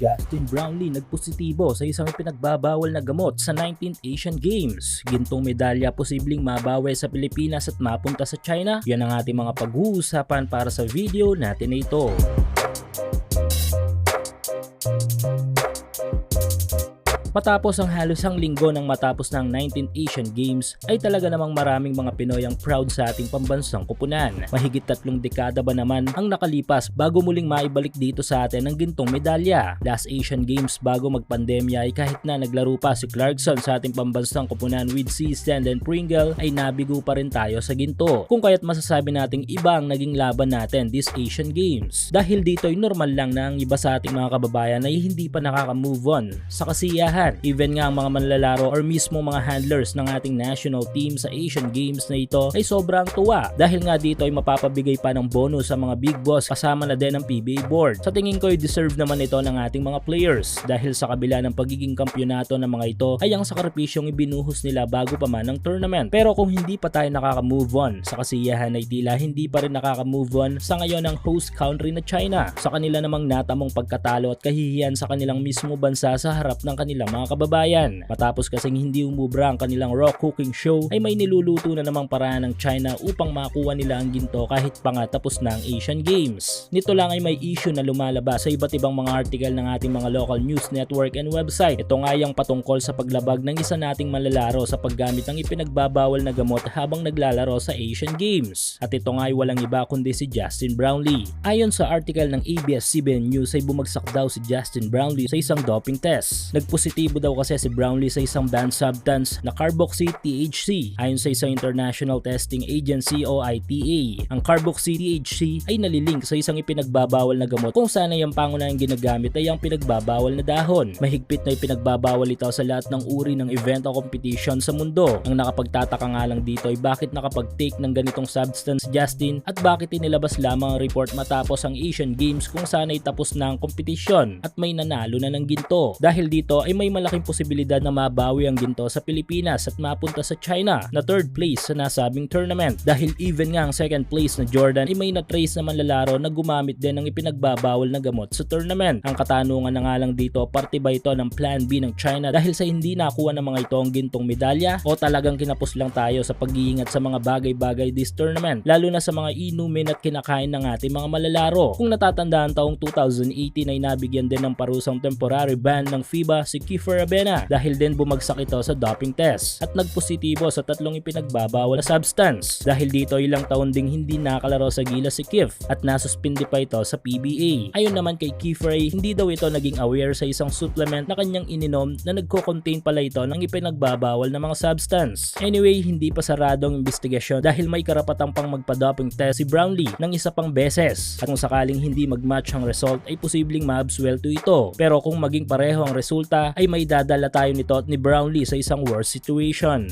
Justin Brownlee nagpositibo sa isang ipinagbabawal na gamot sa 19th Asian Games. Gintong medalya posibleng mabawi sa Pilipinas at mapunta sa China. Yan ang ating mga pag-uusapan para sa video natin na ito. Matapos ang halos ang linggo ng matapos ng 19th Asian Games ay talaga namang maraming mga Pinoy ang proud sa ating pambansang kupunan. Mahigit tatlong dekada ba naman ang nakalipas bago muling maibalik dito sa atin ang gintong medalya. Last Asian Games bago magpandemya ay kahit na naglaro pa si Clarkson sa ating pambansang kupunan with C. Stand and Pringle ay nabigo pa rin tayo sa ginto. Kung kaya't masasabi nating iba ang naging laban natin this Asian Games. Dahil dito ay normal lang na ang iba sa ating mga kababayan ay hindi pa nakaka-move on sa kasiyahan Even nga ang mga manlalaro or mismo mga handlers ng ating national team sa Asian Games na ito ay sobrang tuwa dahil nga dito ay mapapabigay pa ng bonus sa mga big boss kasama na din ang PBA board. Sa tingin ko ay deserve naman ito ng ating mga players dahil sa kabila ng pagiging kampyonato ng mga ito ay ang sakripisyong ibinuhos nila bago pa man ang tournament. Pero kung hindi pa tayo nakaka-move on sa kasiyahan ay tila hindi pa rin nakaka-move on sa ngayon ng host country na China sa kanila namang natamong pagkatalo at kahihiyan sa kanilang mismo bansa sa harap ng kanilang mga kababayan. Matapos kasing hindi umubra ang kanilang raw cooking show ay may niluluto na namang paraan ng China upang makuha nila ang ginto kahit pa nga tapos na ang Asian Games. Nito lang ay may issue na lumalabas sa iba't ibang mga article ng ating mga local news network and website. Ito nga yung patungkol sa paglabag ng isa nating malalaro sa paggamit ng ipinagbabawal na gamot habang naglalaro sa Asian Games. At ito nga ay walang iba kundi si Justin Brownlee. Ayon sa article ng ABS-CBN News ay bumagsak daw si Justin Brownlee sa isang doping test. Nagpositibo daw kasi si Brownlee sa isang banned substance na carboxy THC ayon sa isang International Testing Agency o ITA. Ang carboxy THC ay nalilink sa isang ipinagbabawal na gamot kung saan ang pangunahing ginagamit ay ang pinagbabawal na dahon. Mahigpit na ipinagbabawal ito sa lahat ng uri ng event o competition sa mundo. Ang nakapagtataka nga lang dito ay bakit nakapag-take ng ganitong substance Justin at bakit inilabas lamang ang report matapos ang Asian Games kung saan ay tapos na ang competition at may nanalo na ng ginto. Dahil dito ay may malaking posibilidad na mabawi ang ginto sa Pilipinas at mapunta sa China na third place sa nasabing tournament dahil even nga ang second place na Jordan ay may na-trace na manlalaro na gumamit din ng ipinagbabawal na gamot sa tournament. Ang katanungan na nga lang dito, parte ba ito ng plan B ng China dahil sa hindi nakuha ng mga ito ang gintong medalya o talagang kinapos lang tayo sa pag-iingat sa mga bagay-bagay this tournament lalo na sa mga inumin at kinakain ng ating mga malalaro. Kung natatandaan taong 2018 ay nabigyan din ng parusang temporary ban ng FIBA si Kiefer Abena dahil din bumagsak ito sa doping test at nagpositibo sa tatlong ipinagbabawal na substance. Dahil dito ilang taon ding hindi nakalaro sa gila si Kif at nasuspindi pa ito sa PBA. Ayon naman kay Kiefer ay hindi daw ito naging aware sa isang supplement na kanyang ininom na nagko-contain pala ito ng ipinagbabawal na mga substance. Anyway, hindi pa sarado ang investigasyon dahil may karapatang pang magpa-doping test si Brownlee ng isa pang beses at kung sakaling hindi mag-match ang result ay posibleng ma-absuelto ito. Pero kung maging pareho ang resulta ay may dadala tayo nito at ni Brownlee sa isang worse situation.